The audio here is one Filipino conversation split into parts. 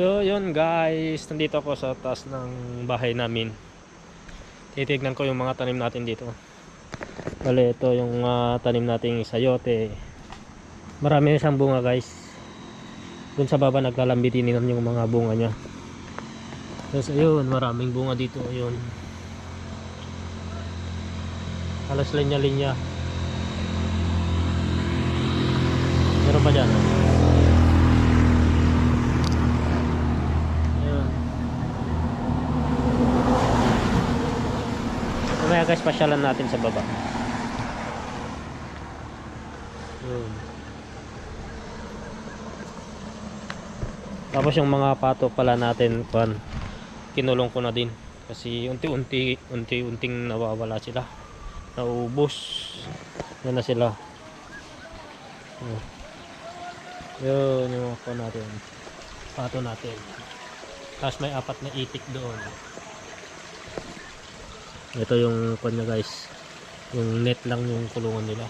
So yun guys, nandito ako sa taas ng bahay namin. Titignan ko yung mga tanim natin dito. Bale ito yung ah, tanim nating sayote. Marami na siyang bunga guys. Doon sa baba naglalambiti ninan yung mga bunga niya. Tapos ayun, maraming bunga dito. Ayun. Halos linya-linya. Meron pa dyan. oh. Ayun. Mamaya guys, pasyalan natin sa baba. Ayun. Tapos yung mga pato pala natin, kwan, kinulong ko na din. Kasi unti-unti, unti-unting nawawala sila. Naubos. Yan na sila. Ayun. Yun yung mga kwan natin. Pato natin. Tapos may apat na itik doon. Ito yung kwan niya guys. Yung net lang yung kulungan nila.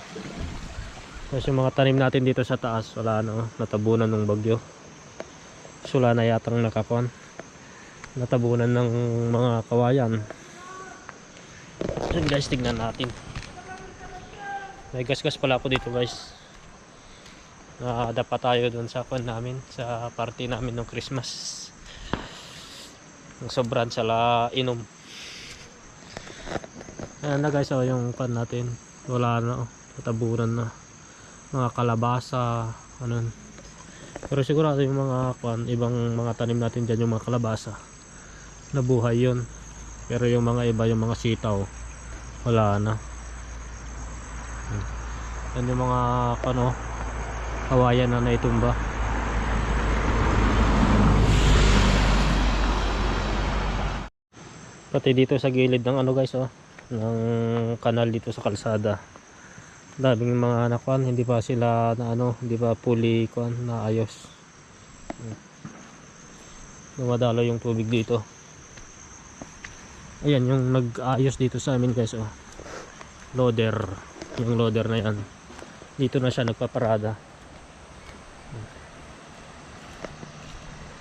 Tapos yung mga tanim natin dito sa taas, wala na, oh. natabunan ng bagyo. Sula na yatang nakakon. Natabunan ng mga kawayan. Yun guys, tignan natin. May gasgas pala ako dito guys. Nakadapa tayo doon sa kwan namin, sa party namin ng Christmas. Ang sobrang sala inom. Ayan na guys, oh, yung kwan natin. Wala na, oh. natabunan na. Mga kalabasa, ano. Pero sigurado yung mga kwan, ibang mga tanim natin dyan, yung mga kalabasa. Nabuhay yun. Pero yung mga iba, yung mga sitaw, wala na. Yan yung mga ano, kawayan na naitumba. Pati dito sa gilid ng ano guys, oh, ng kanal dito sa kalsada. Daming mga nakuan, hindi pa sila na ano, hindi pa fully kuan na ayos. Dumadalo yung tubig dito. Ayan yung nag-ayos dito sa amin guys, oh. Loader, yung loader na yan. Dito na siya nagpaparada.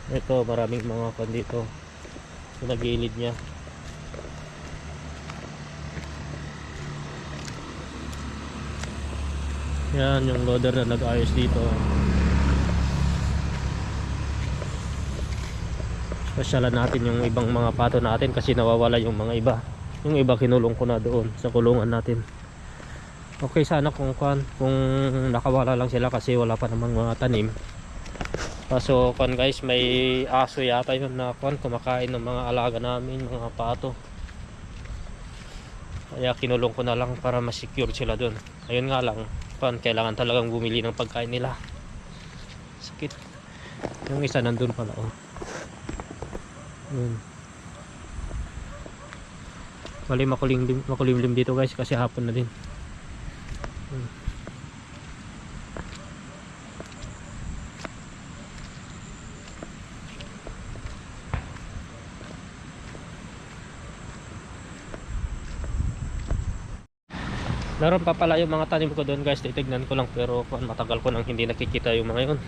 Ito, maraming mga kuan dito. Sa nagilid niya. Yan yung loader na nag-ayos dito. Pasyalan natin yung ibang mga pato natin kasi nawawala yung mga iba. Yung iba kinulong ko na doon sa kulungan natin. Okay sana kung kwan, kung nakawala lang sila kasi wala pa namang mga tanim. Kaso kwan guys, may aso yata yun na kwan kumakain ng mga alaga namin, mga pato. Kaya kinulong ko na lang para ma-secure sila doon. Ayun nga lang, pan kailangan talagang bumili ng pagkain nila. Sakit. Yung isa nandun pala oh. Yun. Bali makulimlim, makulimlim dito guys kasi hapon na din. Yun. Meron pa pala yung mga tanim ko doon guys, titignan ko lang pero matagal ko nang hindi nakikita yung mga yun.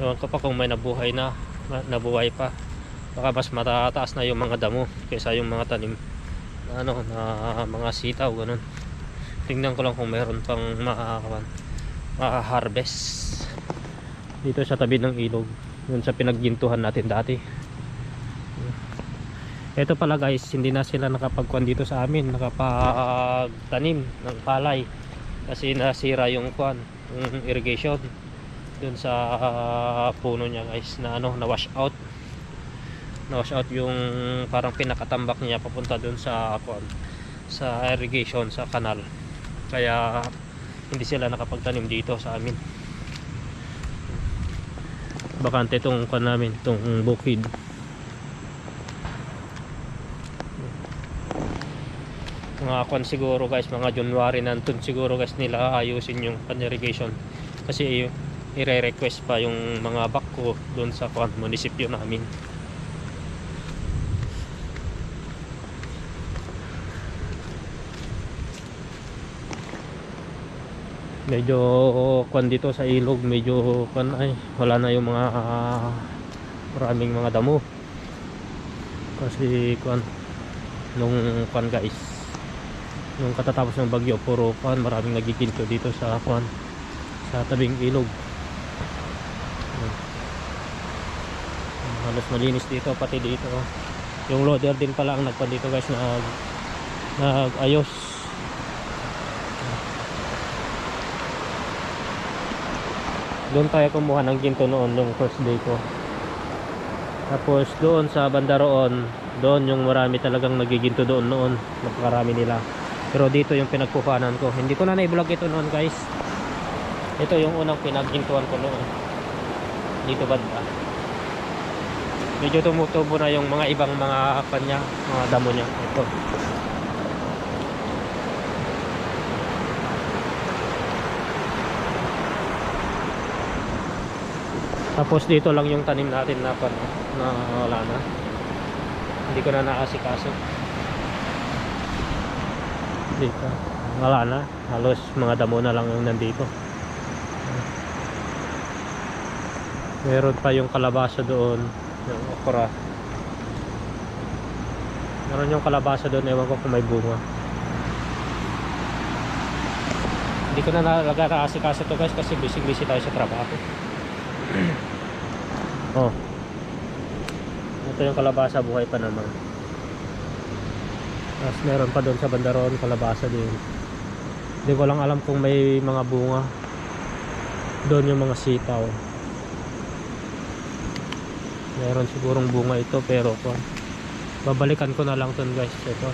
Ewan ko pa kung may nabuhay na, na- nabuhay pa. Baka mas matataas na yung mga damo kaysa yung mga tanim na ano, na mga sitaw ganun. Tingnan ko lang kung meron pang makaharvest. Dito sa tabi ng ilog, yun sa pinaggintuhan natin dati. Ito pala guys, hindi na sila nakapagkuan dito sa amin, nakapagtanim ng palay. Kasi nasira yung kuan, yung irrigation dun sa ah, puno niya guys na ano, na wash out. Na wash out yung parang pinakatambak niya papunta dun sa kuan, sa irrigation sa kanal. Kaya hindi sila nakapagtanim dito sa amin. Bakante itong kuan namin, itong bukid. Mga kwan siguro guys mga January nandun siguro guys nila ayusin yung pan irrigation. Kasi ire-request pa yung mga bako doon sa kwan munisipyo namin. Medyo kwan dito sa ilog medyo kwan ay wala na yung mga maraming mga damo. Kasi kuan nung kuan guys nung katatapos ng bagyo puro kuan maraming nagiginto dito sa kuan sa tabing ilog. Halos malinis dito pati dito yung loader din pala ang nagpan dito guys nag nag-ayos. Doon tayo kumuha ng ginto noon yung first day ko. Tapos doon sa banda roon doon yung marami talagang nagiginto doon noon napakarami nila pero dito yung pinagkuhanan ko. Hindi ko na na-vlog ito noon guys. Ito yung unang pinaggintuan ko noon. Dito banda medyo tumutubo na yung mga ibang mga kanya mga damo niya. Ito. Tapos dito lang yung tanim natin na, na wala na. Hindi ko na naasikaso dito. Wala na. Halos mga damo na lang yung nandito. Meron pa yung kalabasa doon. Yung okra. Meron yung kalabasa doon. Ewan ko kung may bunga. Hindi ko na nalaga naasikaso to guys kasi busy busy tayo sa trabaho. Oh. Ito yung kalabasa. Buhay pa naman tapos meron pa doon sa bandaron kalabasa din. Hindi ko lang alam kung may mga bunga. Doon yung mga sitaw. Meron sigurong bunga ito pero kung babalikan ko na lang ton guys ito.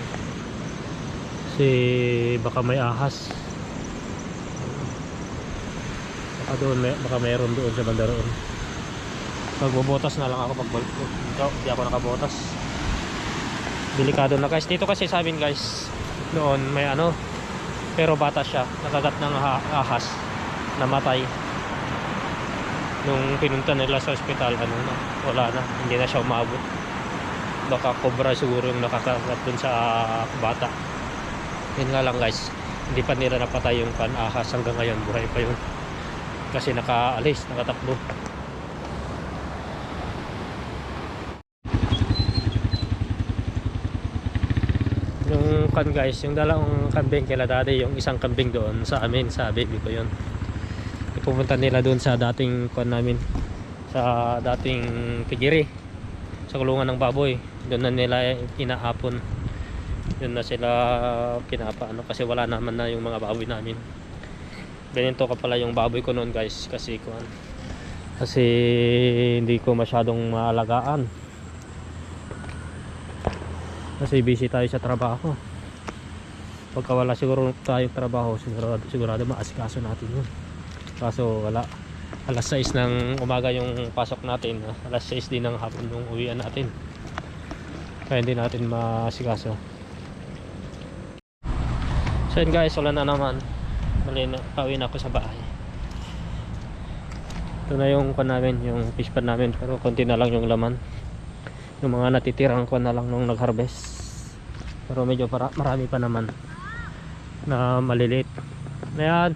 Kasi baka may ahas. Baka doon may, baka meron doon sa banda roon magbobotas na lang ako pag hindi ako nakabotas delikado na. Guys dito kasi sa amin guys noon may ano pero bata siya. Nakagat ng ah- ahas. Namatay. Nung pinunta nila sa ospital ano na wala na. Hindi na siya umabot. Baka cobra siguro yung nakakagat dun sa bata. Yun nga lang guys hindi pa nila napatay yung pan ahas hanggang ngayon buhay pa yun. Kasi nakaalis nakatakbo yung kan guys yung dalawang kambing kila daddy yung isang kambing doon sa amin sa baby ko yun. Pupunta nila doon sa dating kan namin sa dating pigiri sa kulungan ng baboy. Doon na nila inaapon. Doon na sila pinapaano kasi wala naman na yung mga baboy namin. Ganito ka pala yung baboy ko noon guys kasi kuan kasi hindi ko masyadong maalagaan kasi busy tayo sa trabaho. Pagka wala siguro tayo trabaho sigurado, sigurado maasikaso natin yun. Kaso wala. Alas 6 ng umaga yung pasok natin. Alas 6 din ng hapon yung uwian natin. Kaya hindi natin maasikaso. So yun guys wala na naman. Mali pauwi na ako sa bahay. Ito na yung kwan namin yung fish pan namin. Pero konti na lang yung laman. Yung mga natitirang ko na lang nung nag-harvest pero medyo para, marami pa naman na maliliit. Ayan.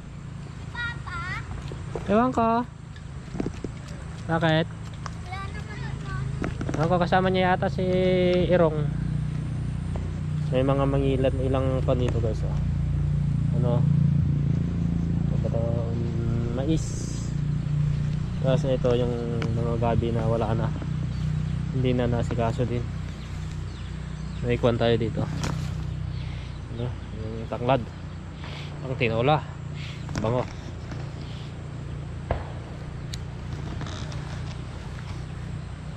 Ewan ko. Bakit? Ako kasama niya yata si Irong. May mga mangilan ilang pa dito guys oh. ano? Mais. Tapos ito yung mga gabi na wala na. Hindi na nasikaso din may kwan tayo dito. Ano, yung tanglad. Ang tinola. Bango.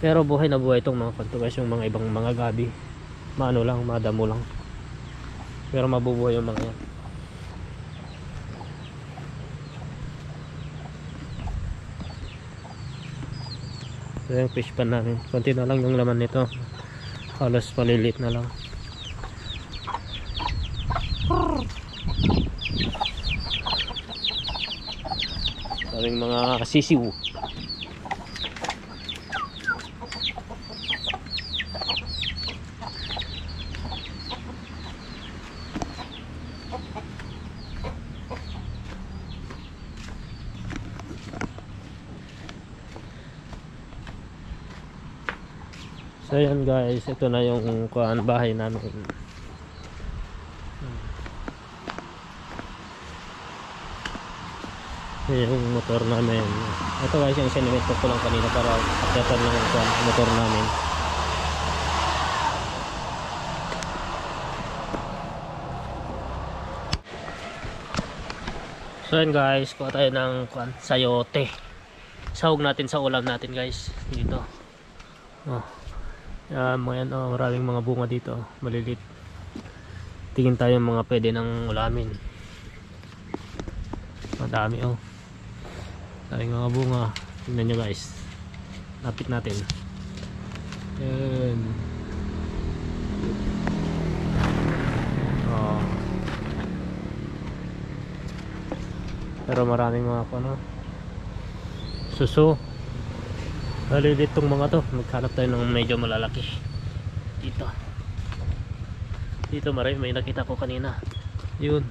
Pero buhay na buhay itong mga kwanto guys. Yung mga ibang mga gabi. Maano lang, madamo lang. Pero mabubuhay yung mga yan. Ito yung fish pan namin. Konti na lang yung laman nito halos palilit na lang. Daming mga sisiw So yan guys, ito na yung kuan bahay namin. Yung motor namin. Ito guys, yung sinimento ko lang kanina para akyatan lang yung motor namin. So yan guys, kuha tayo ng kuan, sayote. Sahog natin sa ulam natin guys. Dito. Oh. Yan, mga yan, oh, maraming mga bunga dito. Malilit. Tingin tayo mga pwede ng ulamin. Madami oh. Daming mga bunga. Tingnan nyo guys. Lapit natin. Yan. Oh. Pero maraming mga ano. Suso. Malilit tong mga to. Maghanap tayo ng medyo malalaki. Dito. Dito marami may nakita ko kanina. Yun.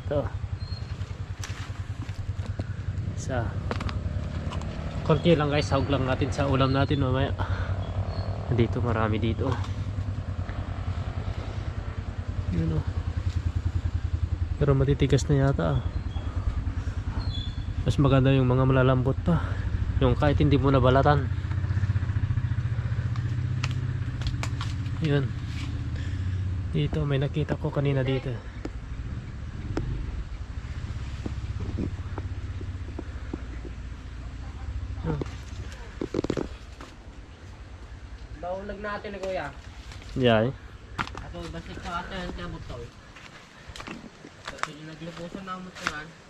Ito. Isa. Konti lang guys. Sahog lang natin sa ulam natin mamaya. Dito marami dito. Yun oh. Pero matitigas na yata ah. Mas maganda yung mga malalambot pa. Yung kahit hindi mo nabalatan. Yun. Dito may nakita ko kanina dito. Baulag natin na kuya. Yeah. eh. Ako basik pa ata yung kamot to. Kasi naglubusan na mo tunan.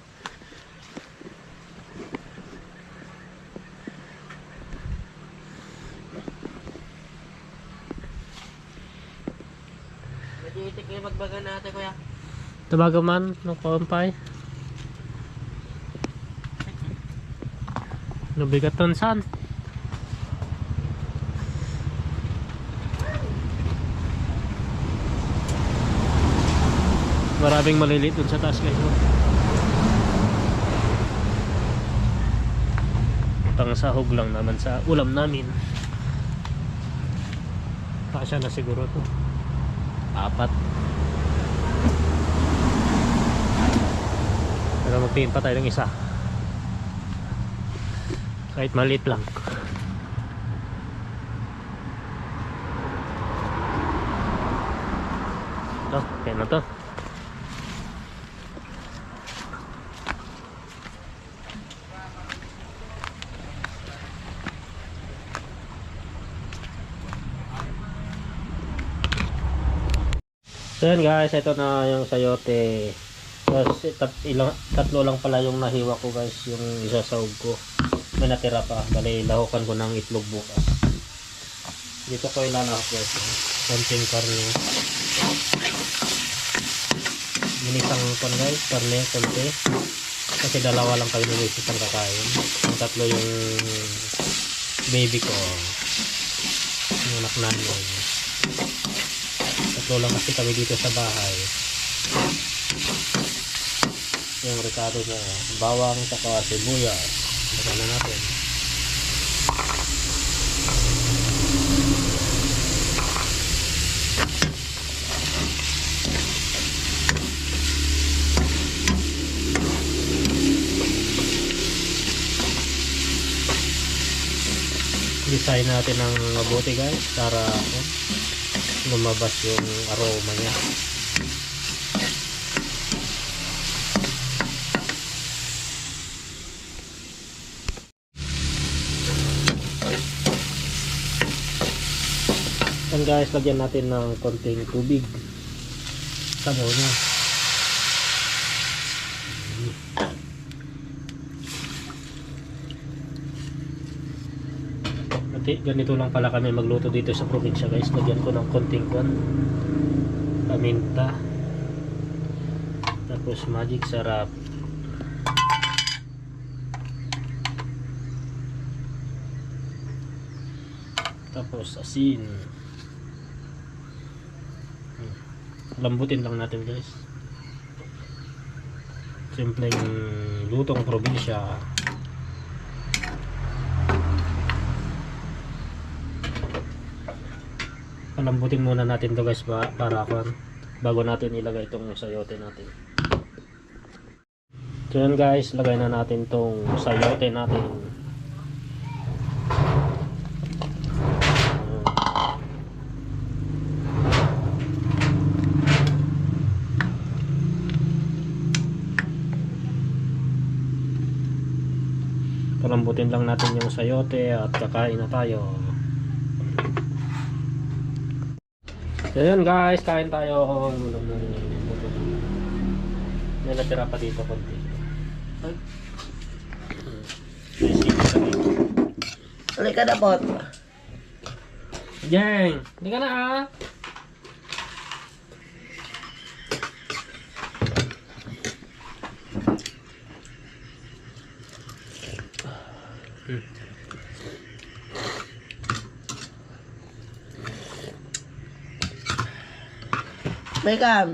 Yung magbaga natin kuya. Tabaga man no kawampay. Nabigat ton san. Maraming maliliit dun sa taas guys. Pang sahog lang naman sa ulam namin. Kasya na siguro to. Apat. Pero magtingin pa tayo ng isa. Kahit maliit lang. Ito, kaya na to. So guys, ito na yung sayote. Tapos tat, ilang, tatlo lang pala yung nahiwa ko guys, yung isasawag ko. May natira pa, bali lahukan ko ng itlog bukas. Dito ko ilalahok guys. Konting karne. Ginisang kon guys, karne, konti. Kasi dalawa lang kami ng isang kakain. Yung tatlo yung baby ko. Yung anak namin. Tatlo lang kasi kami dito sa bahay. Yung rekado niya, bawang, saka sibuyas. Baka na natin. Design natin ng mabuti guys para ano, lumabas yung aroma niya. Yan guys, lagyan natin ng konting tubig. Sabaw niya. Ganito lang pala kami magluto dito sa probinsya guys. Lagyan ko ng konting kwan. Paminta. Tapos magic sarap. Tapos asin. lambutin lang natin guys. Simpleng lutong probinsya. Palambutin muna natin to guys para, para ano, bago natin ilagay itong sayote natin. So yun guys lagay na natin tong sayote natin. Palambutin lang natin yung sayote at kakain na tayo. So yun guys, kain tayo. May natira pa dito konti. Alay ka na po. Jeng, hindi ka na ah. 这个